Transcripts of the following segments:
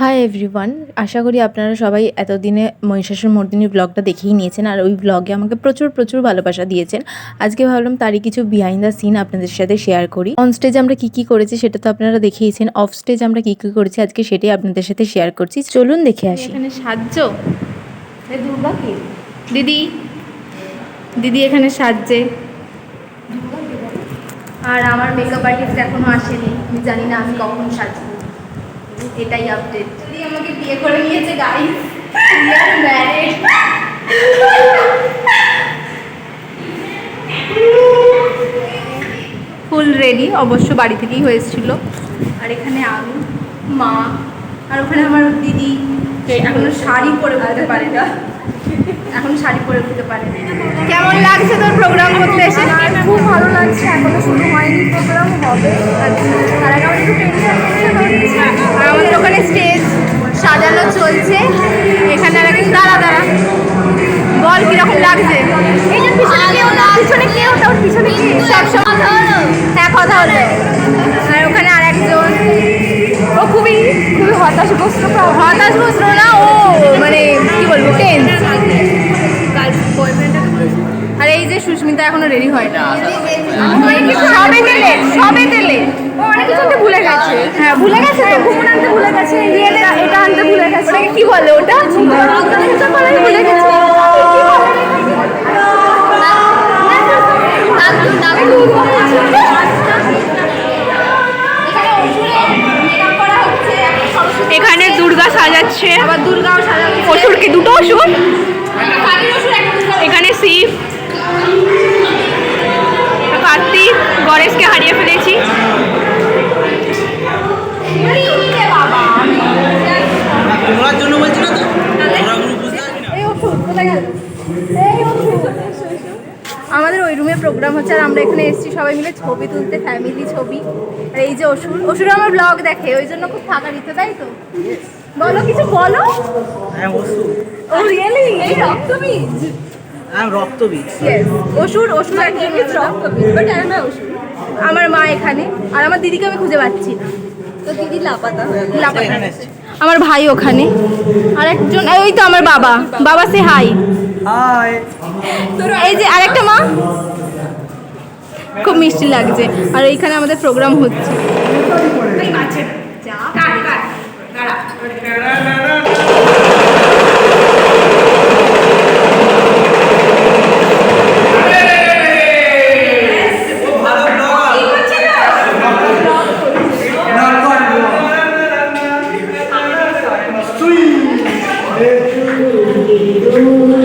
Hi everyone আশা করি আপনারা সবাই এতদিনে মহিষাসুর মর্দিনীর ব্লগটা দেখেই নিয়েছেন আর ওই ব্লগে আমাকে প্রচুর প্রচুর ভালোবাসা দিয়েছেন। আজকে ভাবলাম তারই কিছু বিহাইন্ড দ্য সিন আপনাদের সাথে শেয়ার করি। অন স্টেজ আমরা কি কি করেছি সেটা তো আপনারা দেখেইছেন অফ স্টেজ আমরা কি কি করেছি আজকে সেটাই আপনাদের সাথে শেয়ার করছি। চলুন দেখে আসি। এখানে সাহায্য দিদি। দিদি এখানে সাহায্যে আর আমার মেকআপ আর্টিস্ট এখনও আসেনি। আমি জানি না আমি কখন সাজবো। এটাই আপডেট দিদি আমাকে বিয়ে করে নিয়েছে ম্যারেড ফুল রেডি অবশ্য বাড়ি থেকেই হয়েছিল। আর এখানে আমি মা আর ওখানে আমার দিদি এখনও শাড়ি পরে উঠতে পারে না। এখন শাড়ি পরে উঠতে পারে না। কেমন লাগছে তোর প্রোগ্রাম করতে এসে? খুব ভালো লাগছে এখনও শুরু হয়নি প্রোগ্রাম হবে। আর আগে আমার একটু tension লাগছে। এই যে পিছনে কেউ না পিছনে কেউ না পিছনে কি? সব সব হ্যাঁ কথা হলো। আর ওখানে আর একজন ও খুবই খুবই হতাশগ্রস্ত হতাশগ্রস্ত না ও মানে কি বলব টেন্স আর এই যে সুস্মিতা এখনও রেডি হয় না। সবে তেলে সবে তেলে। ও অনেক কিছু আনতে ভুলে গেছে। হ্যাঁ ভুলে গেছে তো। ঘুমন আনতে ভুলে গেছে। এটা আনতে ভুলে গেছে। কি বলে ওটা? ভুলে গেছে কি বলে? এখানে দুর্গা সাজাচ্ছে। আবার দুর্গাও সাজাচ্ছে। অসুর কি দুটো অসুর। এখানে শিব কার্তিক গণেশকে হারিয়ে ফেলেছি। জন্য বলছি না তো? আমাদের ওই রুমে প্রোগ্রাম হচ্ছে আর আমরা এখানে এসেছি সবাই মিলে ছবি তুলতে ফ্যামিলি ছবি। আর এই যে অসুর অসুর আমার ব্লগ দেখে ওই জন্য খুব ফাঁকা দিতে তাই তো? বলো কিছু বলো। হ্যাঁ ও রিয়েলি এই রক্তবীজ? হ্যাঁ রক্তবীজ। অসুর অসুর একজন রক্তবীজ বাট আই অসুর। আমার মা এখানে আর আমার দিদিকে আমি খুঁজে পাচ্ছি না। তো দিদি লাপাতা লাপাতা। আমার ভাই ওখানে। আর একজন ওই তো আমার বাবা। বাবা সে হাই হাই এই যে আরেকটা মা? খুব মিষ্টি লাগছে। আর এইখানে আমাদের প্রোগ্রাম হচ্ছে।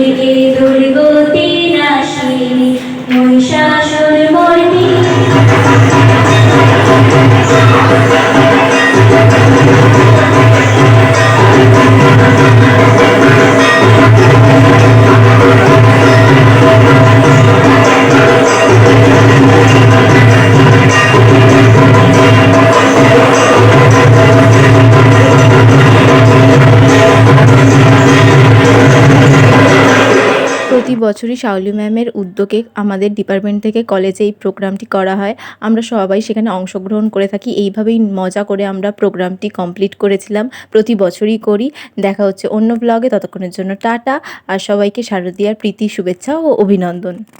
দুর্গে দুর্গতি নাশিনী মহিষাসুর মর্দিনী বছরই শাওলি ম্যামের উদ্যোগে আমাদের ডিপার্টমেন্ট থেকে কলেজে এই প্রোগ্রামটি করা হয়। আমরা সবাই সেখানে অংশগ্রহণ করে থাকি। এইভাবেই মজা করে আমরা প্রোগ্রামটি কমপ্লিট করেছিলাম। প্রতি বছরই করি। দেখা হচ্ছে অন্য ব্লগে ততক্ষণের জন্য টাটা। আর সবাইকে শারদীয়ার প্রীতি, শুভেচ্ছা ও অভিনন্দন।